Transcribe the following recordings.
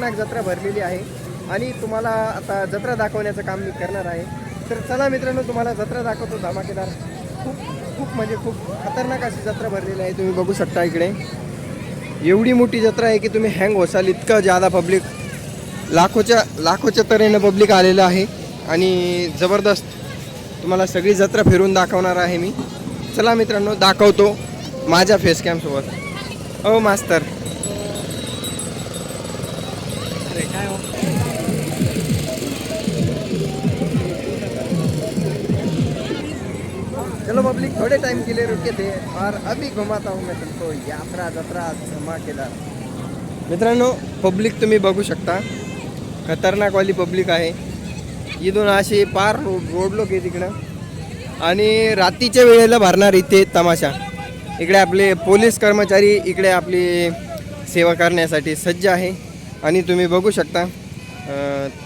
खतरनाक जत्रा भरलेली आहे. आणि तुम्हाला आता जत्रा दाखवण्याचं काम मी करणार आहे. तर चला मित्रांनो तुम्हाला जत्रा दाखवतो धमाकेदार. खूप खूप म्हणजे खूप खतरनाक अशी जत्रा भरलेली आहे. तुम्ही बघू शकता इकडे. एवढी मोठी जत्रा आहे की तुम्ही हँग होसाल. इतकं जादा पब्लिक लाखोच्या लाखोच्या तऱ्हेनं पब्लिक आलेलं आहे. आणि जबरदस्त तुम्हाला सगळी जत्रा फिरून दाखवणार आहे मी. चला मित्रांनो दाखवतो माझ्या फेस कॅमसोबत ओ मास्तर. पब्लिक थोड़े टाइम के लिए रुके थे और अभी घुमाता हूँ मैं तुमको यात्रा जत्रा धमाकेदार। मित्रांनो पब्लिक तुम्ही बघू शकता. खतरनाकवाली पब्लिक आहे. इथून अशी पार रोड रोड लोक आहे तिकडं. आणि रात्रीच्या वेळेला भरणार इथे तमाशा. इकडे आपले पोलीस कर्मचारी इकडे आपली सेवा करण्यासाठी सज्ज आहे. आणि तुम्ही बघू शकता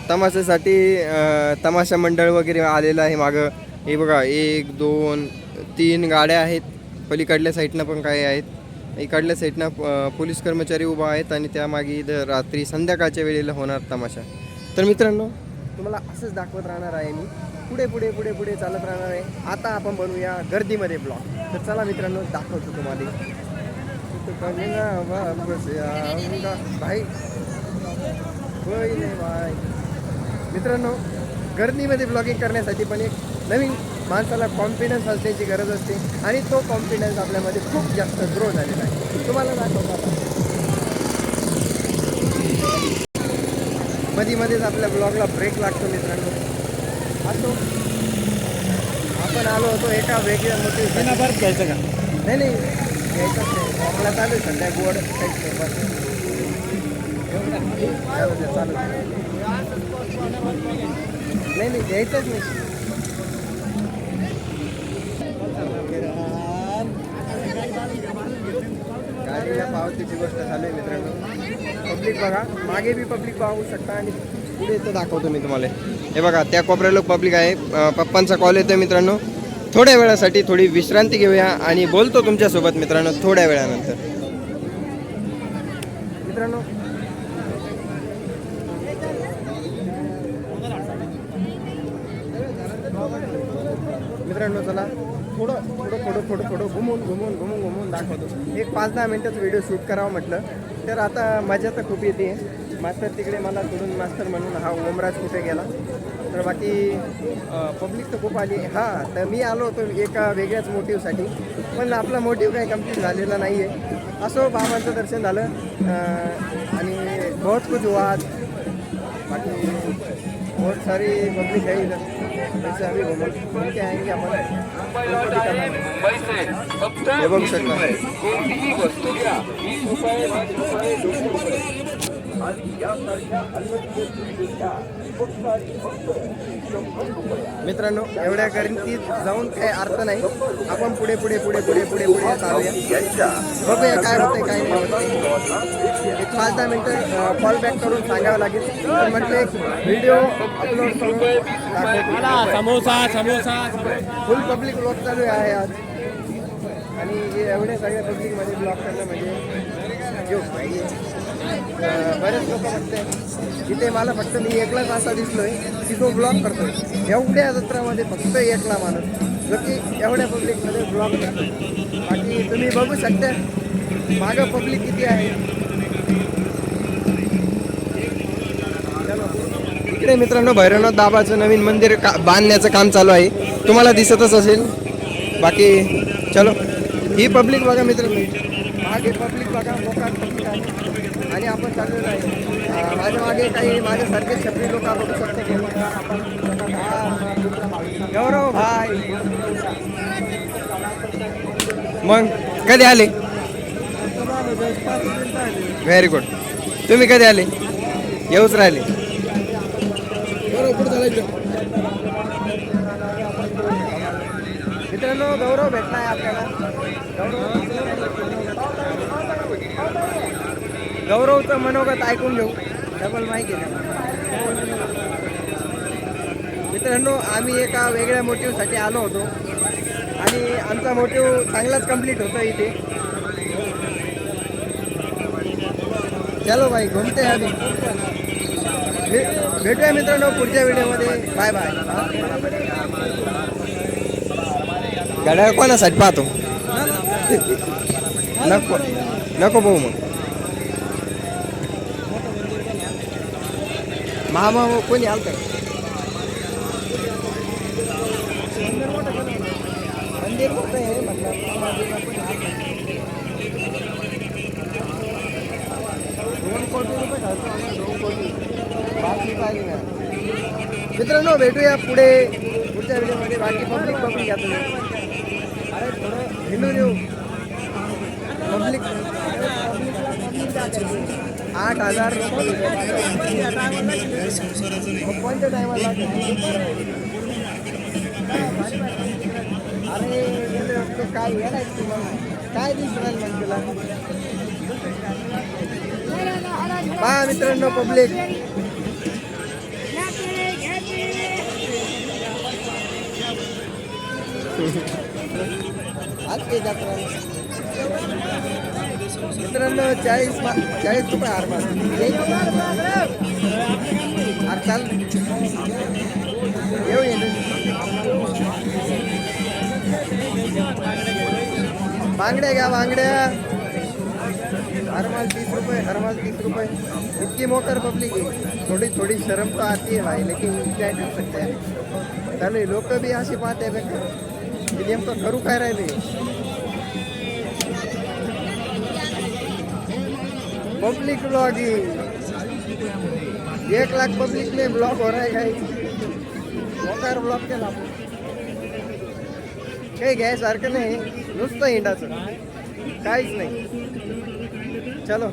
तमाशासाठी तमाशा मंडळ वगैरे आलेलं आहे मागं. हे बघा एक दोन तीन गाड्या आहेत. पलीकडल्या साईडनं पण काही आहेत. इकडल्या साईडनं पोलीस कर्मचारी उभा आहेत आणि त्यामागे इथं रात्री संध्याकाळच्या वेळेला होणार तमाशा. तर मित्रांनो तुम्हाला असंच दाखवत राहणार आहे मी. पुढे पुढे पुढे पुढे चालत राहणार आहे. आता आपण बनवूया गर्दीमध्ये ब्लॉग तर चला मित्रांनो दाखवतो तुम्हाला. भाई होय बाय मित्रांनो गर्दीमध्ये ब्लॉगिंग करण्यासाठी पण एक नवीन माणसाला कॉन्फिडन्स असण्याची गरज असते आणि तो कॉन्फिडन्स आपल्यामध्ये खूप जास्त ग्रो झालेला आहे. तुम्हाला दाखवतो आता. मध्ये मध्येच आपल्या ब्लॉगला ब्रेक लागतो मित्रांनो. असो. आपण आलो होतो एका वेगळ्या मोठी बरं घ्यायचं का? नाही नाही. घ्यायचंच नाही. मला चालू आहे सध्या. गोड काही चालू. नाही नाही. घ्यायचंच नाही. गाडीला गोष्ट झाली मित्रांनो. पब्लिक बघा. मागे बी पब्लिक पाहू शकता आणि पुढे इथं दाखवतो मी तुम्हाला. हे बघा त्या कोपऱ्याला पब्लिक आहे. पप्पांचा कॉल येतोय मित्रांनो. थोड्या वेळासाठी थोडी विश्रांती घेऊया आणि बोलतो तुमच्यासोबत मित्रांनो थोड्या वेळानंतर. मित्रांनो. मित्रांनो चला. थोडं थोडं थोडं घुमून घुमून घुमून घुमून दाखवतो. एक पाच दहा मिनटाचा व्हिडिओ शूट करावं म्हटलं. तर आता मजा तर खूप येते. मास्तर तिकडे मला सोडून मास्तर म्हणून हा ओमराज कुठे गेला? तर बाकी पब्लिक तर खूप आली. हां तर मी आलो होतो एका वेगळ्याच मोटिव्हसाठी पण आपला मोटिव काही कंप्लीट झालेला नाही आहे असो बाबांचं दर्शन झालं. आणि बहुत कुछ हुआ बाकी बहुत सारी पब्लिक है इधर। वैसे अभी घूम घूम के आएंगे अपन। उनको दिखाना मित्रांनो एवढ्या गर्दीत जाऊन काही अर्थ नाही. आपण पुढे पुढे पुढे पुढे पुढे पुढे चालूया. बघूया काय होतंय काय नाही एक पाच दहा मिनटं कॉल बॅक करून सांगावं लागेल. तर म्हटलं एक व्हिडिओ अपलोड करून samosa samosa. Full public blog चालू आहे आज. आणि हे एवढे सगळ्या पब्लिकमध्ये ब्लॉक करणं म्हणजे बरेच लोक बघते इथे मला फक्त मी एकलाच असा दिसलोय की तो ब्लॉक करतोय. एवढ्या जत्रामध्ये फक्त एकला माणूस जो की एवढ्या पब्लिकमध्ये ब्लॉक करतो बाकी तुम्ही बघू शकता मागं पब्लिक किती आहे. चलो. इकडे मित्रांनो भैरवनाथ दाबाचं नवीन मंदिर का बांधण्याचं काम चालू आहे. तुम्हाला दिसतच असेल. बाकी चलो. ही पब्लिक बघा मित्रांनो. मागे पब्लिक बघा लोकांना पब्लिक आहे आणि आपण चाललेलो आहे. माझ्या मागे काही माझ्यासारखे छपरी लोक बघू शकतो. गौरव भाई. मग कधी आले? व्हेरी गुड तुम्ही कधी आले? येऊच राहिले. मित्रांनो गौरव आहे आपल्याला. गौरव गौरवचं मनोगत ऐकून घेऊ. डबल माहिती मित्रांनो आम्ही एका वेगळ्या मोटिव्हसाठी आलो होतो. आणि आमचा मोटिव चांगलाच कंप्लीट होतो इथे. चलो भाई घुमते हैं भे- भेटूया मित्रांनो पुढच्या व्हिडिओमध्ये. बाय बाय गाड्या कोणासाठी पाहतो. नको नको भाऊ मग. मामा कोणी आलं काय मंदिर मोठं आहे दोन कोटी रुपये घालतो आम्ही, दोन कोटी. बाकी काही नाही. मित्रांनो भेटूया पुढे. पुढच्या व्हिडिओमध्ये बाकी पब्लिक पब्लिक घ्या तुम्ही. अरे थोडं हिंडून येऊ. पब्लिक आठ हजार रुपये कोणत्या टायमाला अरे गेले होते काय येणार तुम्हाला. काय दिसणार मग तुला? पहा मित्रांनो पब्लिक आज ते जत्रा. मित्रांनो चाळीस मा- चाळीस रुपये हार मार चाल. येऊ ये बांगड्या घ्या बांगड्या. हरमाल तीस रुपये हरमाल तीस रुपये. इतकी मोकर पब्लिक आहे. थोड़ी थोड़ी शरम तो आती है भाई लेकिन क्या कर सकते हैं लोक बी अशी पाहते हैं नेमकं करू काय राहिले? Public blogging. एक लाख पब्लिक में ब्लॉग हो रहा है काही मोकार ब्लॉग केला काही घ्यायसारखं नाही नुसतं हिंडाचं काहीच नाही। चलो,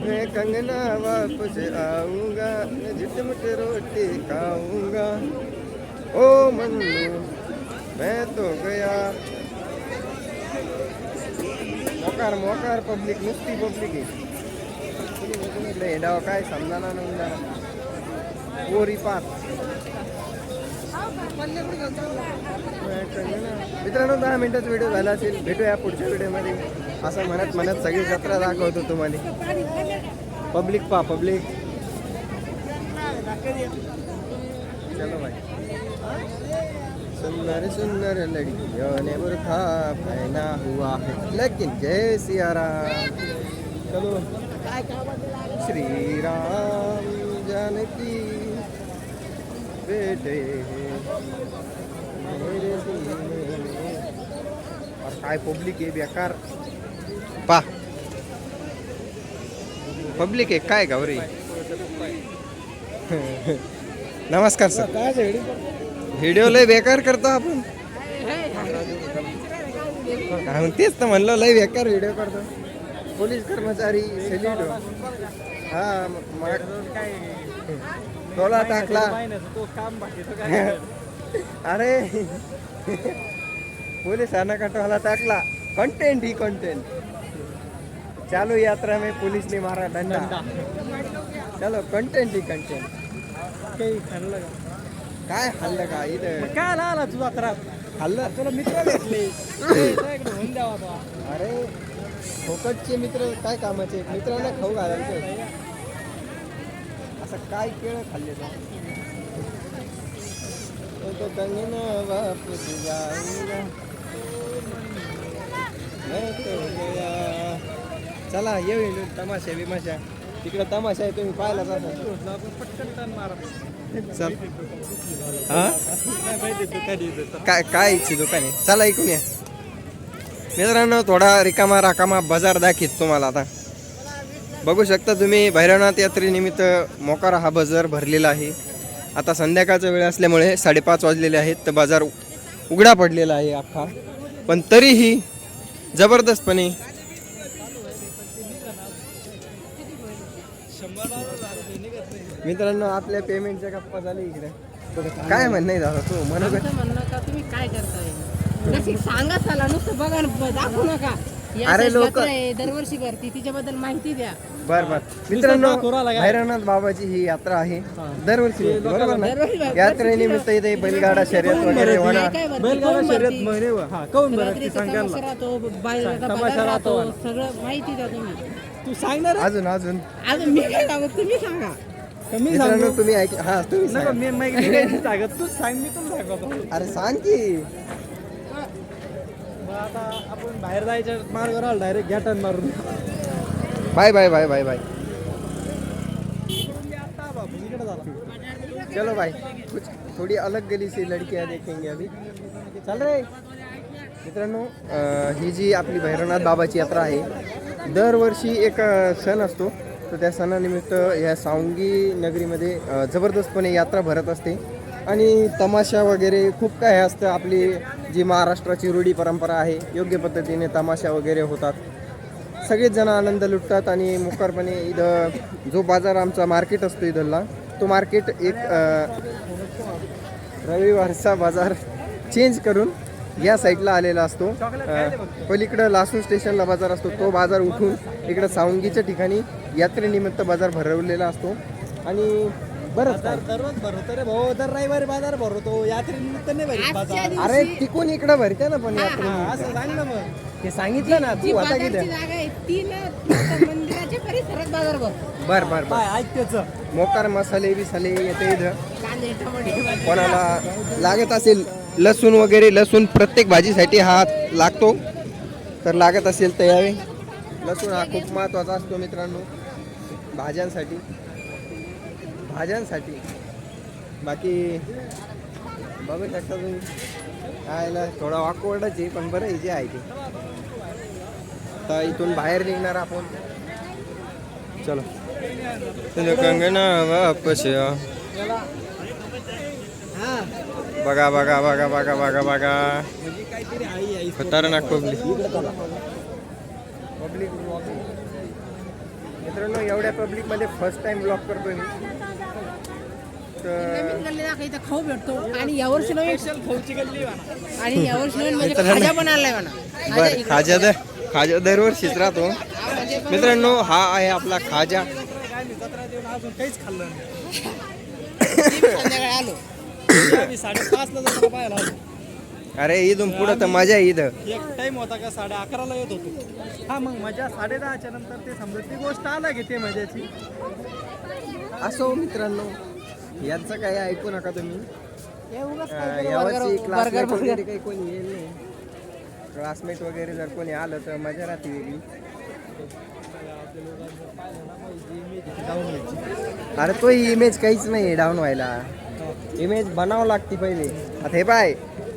मैं कंगना वापस आऊँगा, मैं झिटमुट रोटी खाऊँगा। ओ मन्नू, मैं तो गया। मोकार मोकार पब्लिक नुसती पब्लिक आहे इकडे हिंडावं काय समजाना नाही पोरी पाच मित्रांनो दहा मिनिटाचा व्हिडिओ झाला असेल. भेटूया पुढच्या व्हिडिओमध्ये असं म्हणत म्हणत सगळी जत्रा दाखवतो तुम्हाला. पब्लिक पा पब्लिक चलो भाई. सुंदर सुंदर लड़कियों ने बुरखा पहना हुआ है। लेकिन जय सियाराम चलो. श्री राम जानकी बेटे काय पब्लिक आहे बेकार? पा. पब्लिक आहे काय गावरी नमस्कार सर व्हिडिओ लय बेकार करतो आपण. तेच तर म्हणलं लय बेकार व्हिडिओ करतो. पोलीस कर्मचारी सेल्यूट. हा मग टोला टाकला. अरे. पोलिसांना कटवाला टाकला. कंटेंट ही कंटेंट चालू यात्रा में पुलिस ने मारा डंडा चलो कंटेंट ही कंटेंट काही खाल्लं काय हल्लं का इथं? काय आला तुझा त्रास? हल्लं तुला मित्र भेटले होऊन द्यावा तो अरे. फोकटचे मित्र काय कामाचे? मित्रांना खाऊ घालायचं. असं काय केळ खाल्ले तो? कंगना वापस चला येऊ तमाशा बिमाशा. तिकडे तमाशा आहे तुम्ही पाहिला जाता. पटकन हा? काय काय इच्छे दुकान आहे? चला ऐकून या. मित्रांनो थोडा रिकामा राकामा बाजार दाखीत तुम्हाला आता. बघू शकता तुम्ही भैरवनाथ यात्रेनिमित्त मोकारा हा बाजार भरलेला आहे. आता संध्याकाळचा वेळ असल्यामुळे साडेपाच वाजलेले आहेत तर बाजार उघडा पडलेला आहे अख्खा. पण तरीही जबरदस्तपणे मित्रांनो आपल्या पेमेंटच्या गप्पा झाले इकडे. काय म्हणणं आहे दादा तू? म्हणत म्हणणं का तुम्ही काय करताय? सांगा चला नुसतं बघा न दाखवू नका ही अरे लोक आहे दरवर्षी भरती तिच्याबद्दल माहिती द्या बर बर मित्रांनो? भैरवनाथ बाबाची ही यात्रा आहे दरवर्षी बरोबर दरवर्षी ना भरते. यात्रेनिमित्त इथे बैलगाडा शर्यत वगैरे काय होणार काय भरती बैलगाडा कोण शर्यत भरती? म्हणे व. हा काऊन बरं ती रात्रीचा सांगाल तमाशा राहतो बाहेरचा तमाशा बाजार राहतो. सगळं माहिती द्या तुम्ही तू सांग ना रे. अजून अजून अजून मी काय सांगू तुम्ही सांगा मित्रांनो सांगू तुम्ही ऐक हा तुम्ही सांगा. मी मी मी काही नाही सांगत तू सांग मी तुला सांगतो अरे सांग की आपण बाहेर जायच्या मार्गावर आलो डायरेक्ट घ्या टर्न मारून. Bye bye bye bye bye. चलो. भाई कुछ थोड़ी अलग गली से लड़कियां देखेंगे अभी. चल रे. मित्रांनो ही जी आपली भैरवनाथ बाबाची यात्रा आहे दरवर्षी एक सण असतो. तर त्या सणानिमित्त या सावंगी नगरीमध्ये जबरदस्तपणे यात्रा भरत असते. आणि तमाशा वगैरे खूप काय असतं. आपली जी महाराष्ट्राची रूढी परंपरा आहे योग्य पद्धतीने तमाशा वगैरे होतात. सगळेच जण आनंद लुटतात आणि मुखारपणे इथं जो बाजार आमचा मार्केट असतो इथला तो मार्केट एक रविवारचा बाजार चेंज करून या साईडला आलेला असतो. पलीकडं लासू स्टेशनला बाजार असतो. तो बाजार उठून इकडं सावंगीच्या ठिकाणी यात्रेनिमित्त बाजार भरवलेला असतो. आणि बरंच काय बाजार दररोज भरवतो रे भाऊ. दर रविवारी बाजार यात्रेनिमित्त नाही भरत आजच्या बाजार. दिवशी अरे तिकून इकडं भरते ना पण हा, यात्रेनिमित्त. असं सांग ना मग. ते सांगितलं ना जी तू आता बाजारची किती जागा आहे ती ना नुसतं मंदिराच्या परिसरात बाजार भरतो. बर बर बर. काय मोकार मसाले बिसाले येते इथं. कांदे टमाटे कोणाला लागत असेल लसूण वगैरे लसूण प्रत्येक भाजीसाठी हा लागतो. तर लागत असेल तर यावे. लसूण हा खूप महत्त्वाचा असतो मित्रांनो भाज्यांसाठी. भाज्यांसाठी. बाकी बघू शकता तुम्ही. आयला थोडा ऑकवर्डच आहे पण बरं आहे जे आहे ते. तर इथून बाहेर निघणार आपण. चलो. कंगना वापस. बघा बघा बघा बघा बघा बघा. खतरनाक पब्लिक पब्लिक मित्रांनो एवढ्या पब्लिकमध्ये फर्स्ट टाइम ब्लॉक करतोय मी. नवीन खाऊ भेटतो. आणि यावर्षी नवीन खाऊची गल्ली म्हणा. आणि यावर्षी नवीन म्हणजे मित्रांनो- खाजा पण आणलाय म्हणा. खाजा बर इकडं. खाजा दर खाजा दरवर्षीच राहतो. मित्रांनो हा आहे आपला खाजा. काय मी जत्रा देऊन अजून काहीच खाल्लं नाही मी संध्याकाळी आलो. पाहायला अरे इथून पुढं तर मजा आहे इथं. एक टाइम होता का साडे अकराला येत होतो. हा मग मजा साडे दहाच्या नंतर ते समजा ती गोष्ट आला घेते मजाची. असो मित्रांनो. यांचं काही ऐकू नका तुम्ही. हे क्लासमेट वगैरे काही कोणी येईल नाही. क्लासमेट वगैरे जर कोणी आलं तर मजा राहते वेगळी. अरे तो इमेज काहीच नाही डाऊन व्हायला. इमेज बनावं लागते पहिले. आता हे पाय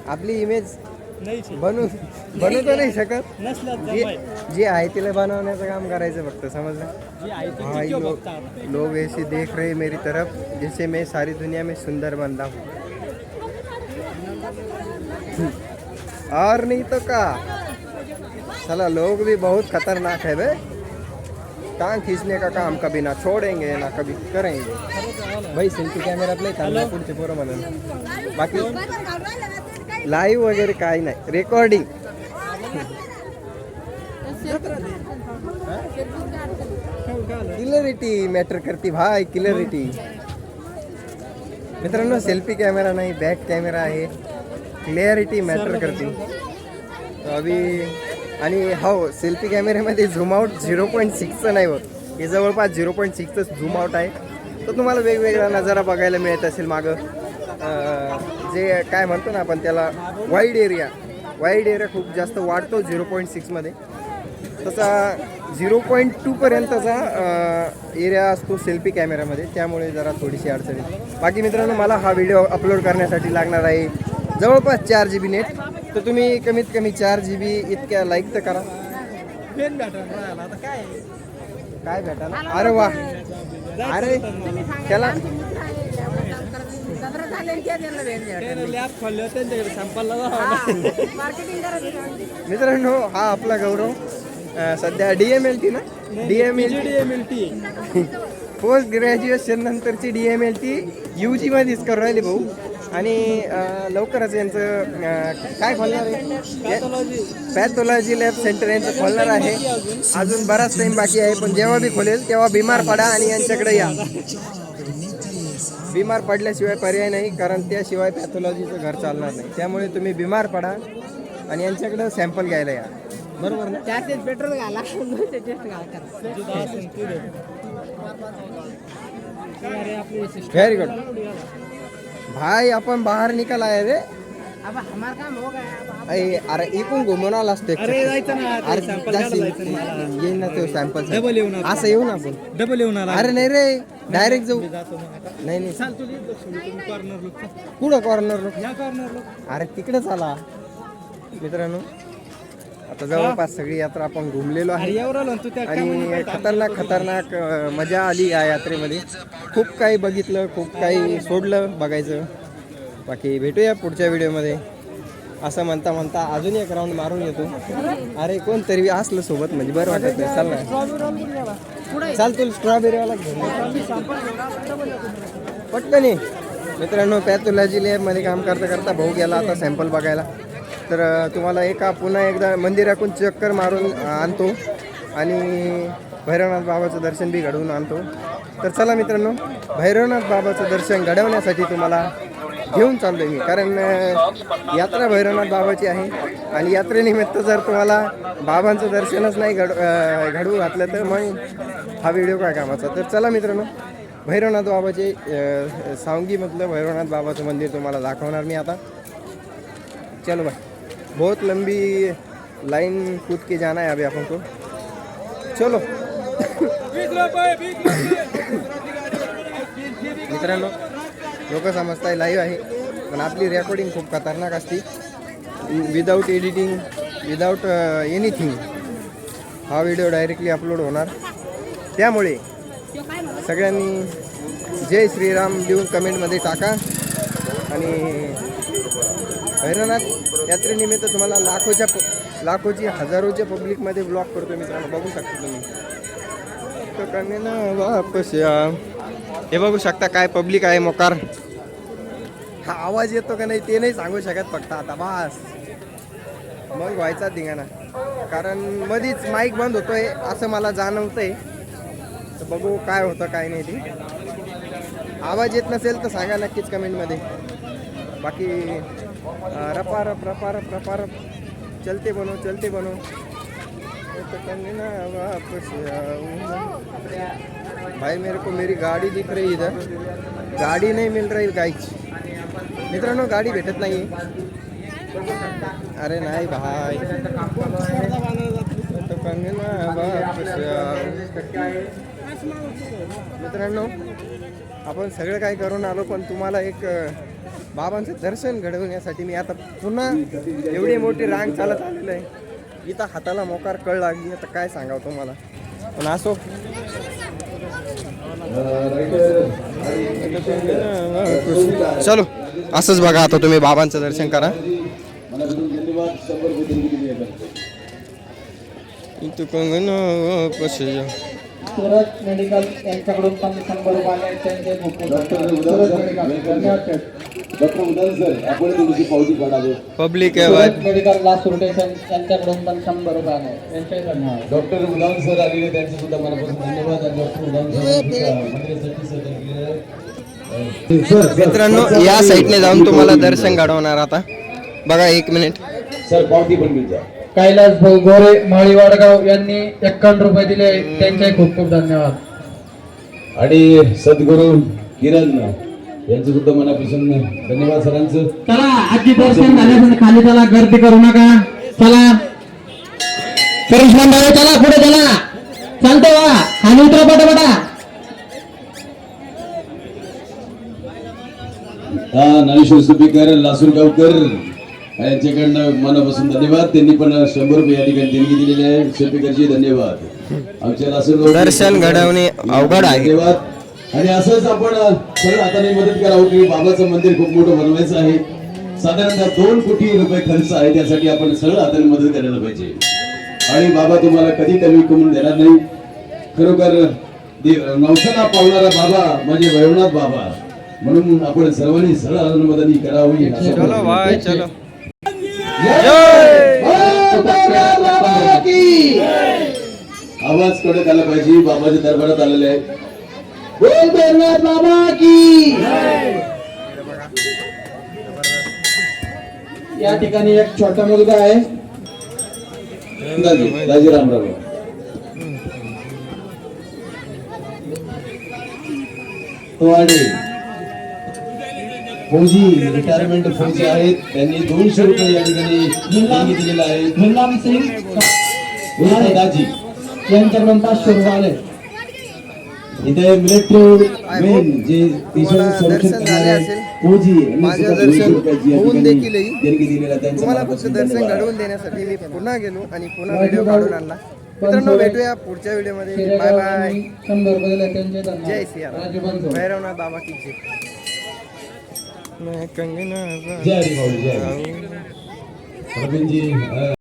आपली इमेज नाही बनवू बनवू तर नाही शकत. जे जे आहे तिला बनवण्याचं काम करायचं फक्त समजलं? जी आई ती भाई लोग लोग ऐसे देख रहे मेरी तरफ जैसे मैं सारी दुनिया में सुंदर बंदा हूँ. और नहीं तो का? साला लोग भी बहुत खतरनाक है बे। टांग खींचने का काम कभी ना छोड़ेंगे ना कभी करेंगे। भाई सेल्फी कॅमेरात नाही चालणार पुढचे पोरं म्हणून. बाकी लाईव्ह वगैरे काही नाही. रेकॉर्डिंग क्लिअरिटी मॅटर करते. भाय क्लिअरिटी मित्रांनो सेल्फी कॅमेरा नाही बॅक कॅमेरा आहे. क्लिअरिटी मॅटर करते. अभी आणि हो सेल्फी कॅमेऱ्यामध्ये झूम आउट झिरो पॉईंट सिक्सचं नाही होत. हे जवळपास झिरो पॉईंट सिक्सचं झूम आउट आहे. तर तुम्हाला वेगवेगळा नजारा बघायला मिळत असेल मागं. जे काय म्हणतो ना आपण त्याला वाईड एरिया वाईड एरिया खूप जास्त वाढतो झिरो पॉईंट सिक्समध्ये तसा झिरो पॉईंट टूपर्यंतचा एरिया असतो सेल्फी कॅमेऱ्यामध्ये त्यामुळे जरा थोडीशी अडचण आहे बाकी मित्रांनो मला हा व्हिडिओ अपलोड करण्यासाठी लागणार आहे जवळपास चार जी बी नेट तर तुम्ही कमीत कमी चार जी बी इतक्या लाईक तर करा. काय? भेटा अरे वा. अरे त्याला मित्रांनो हा आपला गौरव. सध्या डी एम एल टी ना? D M L D M L T post graduation नंतरची D M L T U G मध्येच करू राहिली भाऊ. आणि लवकरच यांचं काय खोलणार आहे? पॅथॉलॉजी लॅब सेंटर यांचं खोलणार आहे. अजून. बराच टाइम बाकी आहे पण जेव्हा बी खोलेल तेव्हा बिमार पडा आणि यांच्याकडे या. बिमार पडल्याशिवाय पर्याय नाही कारण त्याशिवाय पॅथॉलॉजीचं घर चालणार नाही. त्यामुळे तुम्ही बिमार पडा आणि यांच्याकडं सॅम्पल घ्यायला या. बरोबर ना? चारशे पेट्रोल घाला व्हेरी गुड भाई अपन बाहर निकल आए रे. अब हमारा काम हो गया आप- अरे अरे इकून घुमून आला असते अरे जायचं ना ते sample घ्यायला जायचं मला. येईन ना तो सॅम्पल डबल येऊन आता. असं येऊ ना आपण. डबल येऊन आला. अरे नाही रे डायरेक्ट जाऊ. जातो मग आता. नाही नाही. चाल कुठं कॉर्नर या अरे तिकडेच आला मित्रांनो आता जवळपास सगळी यात्रा आपण घुमलेलो अरे आहे. यावर आलो ना तू त्या आणि खतरनाक खतरनाक अं, मजा आली या यात्रेमध्ये. खूप काही बघितलं खूप काही सोडलं बघायचं. बाकी भेटूया पुढच्या व्हिडिओमध्ये असं म्हणता म्हणता अजून एक राऊंड मारून येतो अरे कोणतरी असलं सोबत म्हणजे बरं वाटत नाही. चाल ना. चाल तुला स्ट्रॉबेरीवाला घेऊन ये. पटकन. ये मित्रांनो पॅथोलॉजी लॅबमध्ये काम करता करता भाऊ गेला आता सॅम्पल बघायला. तर तुम्हाला एका पुन्हा एकदा मंदिराकून चक्कर मारून आणतो. आणि भैरवनाथ बाबाचं दर्शन बी घडवून आणतो. तर चला मित्रांनो भैरवनाथ बाबाचं दर्शन घडवण्यासाठी तुम्हाला घेऊन चाललो मी. कारण यात्रा भैरवनाथ बाबाची आहे. आणि यात्रेनिमित्त जर तुम्हाला बाबांचं दर्शनच नाही घड घडवू घातलं तर मग हा व्हिडिओ काय कामाचा? तर चला मित्रांनो भैरवनाथ बाबाचे सावंगीमधलं भैरवनाथ बाबाचं मंदिर तुम्हाला दाखवणार मी आता. चलो भाई बहुत लंबी लाइन कूद के जाना है अभी अपन को चलो. मित्रांनो लोक समजताय लाईव्ह आहे. पण आपली रेकॉर्डिंग खूप खतरनाक असते. विदाऊट एडिटिंग विदाऊट एनिथिंग हा व्हिडिओ डायरेक्टली अपलोड होणार. त्यामुळे सगळ्यांनी जय श्रीराम लिहून कमेंटमध्ये टाका. आणि भैरवनाथ यात्रेनिमित्त तुम्हाला लाखोच्या प- लाखोची हजारोच्या पब्लिकमध्ये ब्लॉक करतो मित्रांनो. बघू शकता तुम्ही. तो कमी ना वापस या. हे बघू शकता काय पब्लिक आहे मोकार. हा आवाज येतो का नाही ते नाही सांगू शकत फक्त आता बास. मग व्हायचा धिंगाणा. कारण मधीच माईक बंद होतोय असं मला जाणवतंय. तर बघू काय होतं काय नाही ते. आवाज येत नसेल तर सांगा नक्कीच कमेंटमध्ये. बाकी रपार रपा रप चलते बनो चलते बनो. ना वापस भाई मेरे को मेरी गाड़ी दिख रही इधर। गाड़ी नाही मिल रही गाईच मित्रांनो गाडी भेटत नाही अरे नाही भाई। ना मित्रांनो आपण सगळं काही करून आलो पण तुम्हाला एक बाबांचं दर्शन घडवण्यासाठी मी आता पुन्हा एवढी मोठी रांग चालत आलेलं आहे. इथं हाताला मोकार कळ लागली आता काय सांगावं तुम्हाला? पण असो. चलो असंच बघा आता तुम्ही बाबांचं दर्शन करा. इथं कंगन सुरत मेडिकल यांच्याकडून पण शंभर रुपये त्यांचे मेडिकल. डॉक्टर उदय सर आपण तुमची पावती काढावे. Public. Surat medical last rotation यांच्याकडून पण शंभर रुपये आहे यांचे धन्यवाद डॉक्टर उदान सर आलेले त्यांचे सुद्धा मनापासून धन्यवाद. आणि डॉक्टर उदान सर मित्रांनो या साईडने जाऊन तुम्हाला दर्शन घडवणार आता. बघा एक मिनिट सर पावती पण घ्या कैलास भाऊ गोरे माळी वाडगाव यांनी एक्कावन्न रुपये दिले त्यांचे खूप खूप धन्यवाद. आणि सद्गुरू किरण यांचं सुद्धा मनापासून धन्यवाद सरांचं. चला आजी दर्शन झाल्यापासून खाली चला गर्दी करू नका. चला. भाऊ चला पुढे चला. चालते वा खाली उतरा पटापटा. हा ज्ञानेश्वर सुपीकर लासूरगावकर यांच्याकडनं मनापासून धन्यवाद. त्यांनी पण शंभर रुपये या ठिकाणी देणगी दिलेली आहे. सुपीकरची धन्यवाद. आमच्या लासूरगाव दर्शन घडवणे अवघड आहे. धन्यवाद. आणि असंच आपण सगळं हाताने मदत करावं की बाबाचं मंदिर खूप मोठं बनवायचं आहे. साधारणतः दोन कोटी रुपये खर्च आहे. त्यासाठी आपण सगळं हाताने मदत करायला पाहिजे. आणि बाबा तुम्हाला कधी कमी करून देणार नाही. खरोखर नवसाला पावणारा बाबा म्हणजे वैभवनाथ बाबा. म्हणून आपण सर्वांनी सरळ आनंदमदानी करावी. आवाज कडक आला पाहिजे बाबाच्या दरबारात आलेले आहे बोल भैरवनाथ बाबा की! या ठिकाणी एक छोटा मुलगा आहे. दाजी रामराव तो आणि फौजी रिटायरमेंट फौजी आहेत. त्यांनी दोनशे रुपये या ठिकाणी दिलेला आहे. गुलाम सिंग बोला दाजी. यांच्याकडून पाचशे रुपये आले. इथे मिलिटरी मेन जे तुम्हाला देशाचं संरक्षण दर्शन झाले करणारे असेल. फौजी यांनी दर्शन दिलेला. त्यांचा. घडवून देण्यासाठी मी पुन्हा गेलो आणि पुन्हा व्हिडिओ काढून आणला. मित्रांनो भेटूया पुढच्या व्हिडिओमध्ये बाय. जय सिया. भैरवनाथ बाबा की जय. मैं कंगना जय हरी